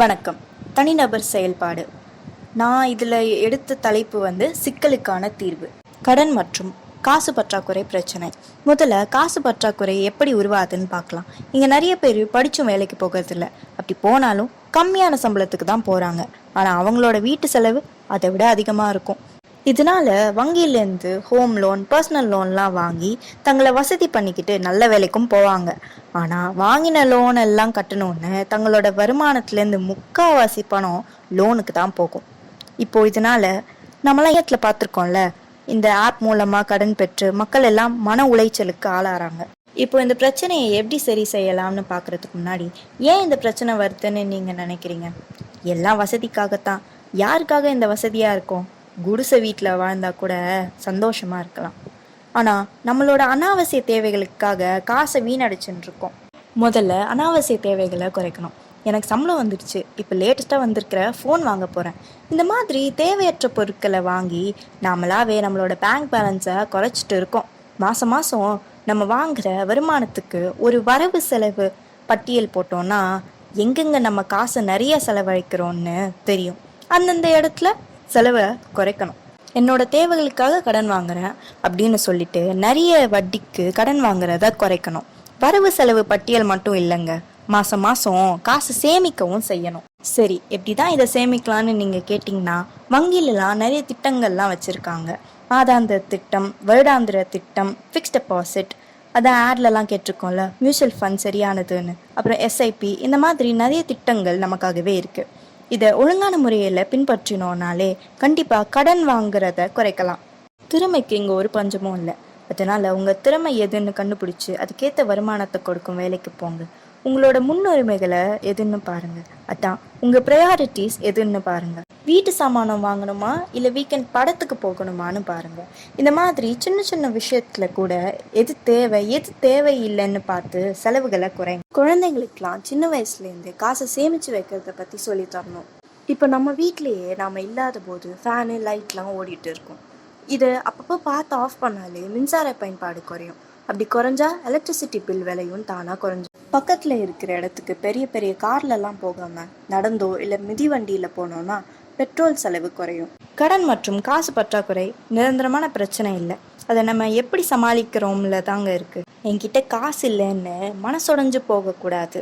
வணக்கம். தனிநபர் செயல்பாடு. நான் இதில் எடுத்த தலைப்பு வந்து சிக்கலுக்கான தீர்வு. கடன் மற்றும் காசு பற்றாக்குறை பிரச்சனை. முதல்ல காசு பற்றாக்குறை எப்படி உருவாதுன்னு பார்க்கலாம். இங்கே நிறைய பேர் படித்தும் வேலைக்கு போகிறதில்ல. அப்படி போனாலும் கம்மியான சம்பளத்துக்கு தான் போகிறாங்க ஆனால் அவங்களோட வீட்டு செலவு அதை விட அதிகமாக இருக்கும். இதனால வங்கியிலேருந்து ஹோம் லோன் பர்சனல் லோன்லாம் வாங்கி தங்களை வசதி பண்ணிக்கிட்டு நல்ல வேலைக்கும் போவாங்க. ஆனால் வாங்கின லோன் எல்லாம் கட்டணும்னு தங்களோட வருமானத்துலேருந்து முக்கால்வாசி பணம் லோனுக்கு தான் போகும். இப்போ இதனால நம்மளாம் ஏத்தில் பார்த்துருக்கோம்ல இந்த ஆப் மூலமாக கடன் பெற்று மக்கள் எல்லாம் மன உளைச்சலுக்கு ஆளாகிறாங்க இப்போ இந்த பிரச்சனையை எப்படி சரி செய்யலாம்னு பார்க்கறதுக்கு முன்னாடி ஏன் இந்த பிரச்சனை வருதுன்னு நீங்கள் நினைக்கிறீங்க? எல்லாம் வசதிக்காகத்தான். யாருக்காக இந்த வசதியாக இருக்கும்? குடிசை வீட்டில் வாழ்ந்தா கூட சந்தோஷமாக இருக்கலாம். ஆனால் நம்மளோட அனாவசிய தேவைகளுக்காக காசை வீணடிச்சுன்னு இருக்கோம் முதல்ல அனாவசிய தேவைகளை குறைக்கணும். எனக்கு சம்பளம் வந்துடுச்சு. இப்போ லேட்டஸ்ட்டாக வந்திருக்கிற ஃபோன் வாங்க போகிறேன் இந்த மாதிரி தேவையற்ற பொருட்களை வாங்கி நாமளாவே நம்மளோட பேங்க் பேலன்ஸை குறைச்சிட்டு இருக்கோம். மாதம் மாதம் நம்ம வாங்குகிற வருமானத்துக்கு ஒரு வரவு செலவு பட்டியல் போட்டோம்னா எங்கெங்க நம்ம காசை நிறைய செலவழிக்கிறோம்னு தெரியும். அந்தந்த இடத்துல செலவை குறைக்கணும். என்னோட தேவைகளுக்காக கடன் வாங்குறேன் அப்படின்னு சொல்லிட்டு நிறைய வட்டிக்கு கடன் வாங்குறத குறைக்கணும். வரவு செலவு பட்டியல் மட்டும் இல்லைங்க. மாசம் மாசம் காசு சேமிக்கவும் செய்யணும். சரி எப்படி தான் இதை சேமிக்கலாம்னு நீங்க கேட்டிங்கன்னா வங்கியிலலாம் நிறைய திட்டங்கள்லாம் வச்சிருக்காங்க. மாதாந்திர திட்டம் வருடாந்திர திட்டம் ஃபிக்ஸ்ட் டெபாசிட் அதான் ஆட்லலாம் கேட்டிருக்கோம்ல மியூச்சுவல் ஃபண்ட் சரியானதுன்னு. அப்புறம் எஸ்ஐபி இந்த மாதிரி நிறைய திட்டங்கள் நமக்காகவே இருக்குது இதை ஒழுங்கான முறையில் பின்பற்றினோனாலே கண்டிப்பாக கடன் வாங்குறத குறைக்கலாம். திறமைக்கு இங்கே ஒரு பஞ்சமும் இல்லை. அதனால் உங்கள் திறமை எதுன்னு கண்டுபிடிச்சி அதுக்கேற்ற வருமானத்தை கொடுக்கும் வேலைக்கு போங்க. உங்களோட முன்னுரிமைகளை எதுன்னு பாருங்கள் அதான் உங்கள் ப்ரையாரிட்டிஸ் எதுன்னு பாருங்கள் வீட்டு சாமானம் வாங்கணுமா? இல்லை வீக்கெண்ட் படத்துக்கு போகணுமான்னு பாருங்கள் இந்த மாதிரி சின்ன சின்ன விஷயத்துல கூட எது தேவை எது தேவை இல்லைன்னு பார்த்து செலவுகளை குறைங்க. குழந்தைங்களுக்கெல்லாம் சின்ன வயசுலேருந்து காசை சேமித்து வைக்கிறத பற்றி சொல்லி தரணும். இப்போ நம்ம வீட்லேயே நாம் இல்லாத போது ஃபேனு லைட்லாம் ஓடிட்டு இருக்கும். இதை அப்பப்போ பார்த்து ஆஃப் பண்ணாலே மின்சார பயன்பாடு குறையும். அப்படி குறைஞ்சா எலக்ட்ரிசிட்டி பில் விலையும் தானாக குறைஞ்சி பக்கத்தில் இருக்கிற இடத்துக்கு பெரிய பெரிய கார்லலாம் போகாமல் நடந்தோ இல்லை மிதிவண்டியில் போனோன்னா பெட்ரோல் செலவு குறையும். கடன் மற்றும் காசு பற்றாக்குறை நிரந்தரமான பிரச்சனை இல்லை. அதை நம்ம எப்படி சமாளிக்கிறோம்ல தாங்க இருக்கு. என்கிட்ட காசு இல்லைன்னு மனசுடைஞ்சு போகக்கூடாது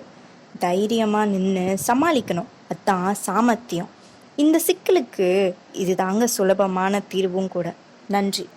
தைரியமாக நின்று சமாளிக்கணும். அதான் சாமர்த்தியம். இந்த சிக்கலுக்கு இதுதாங்க சுலபமான தீர்வும் கூட. நன்றி.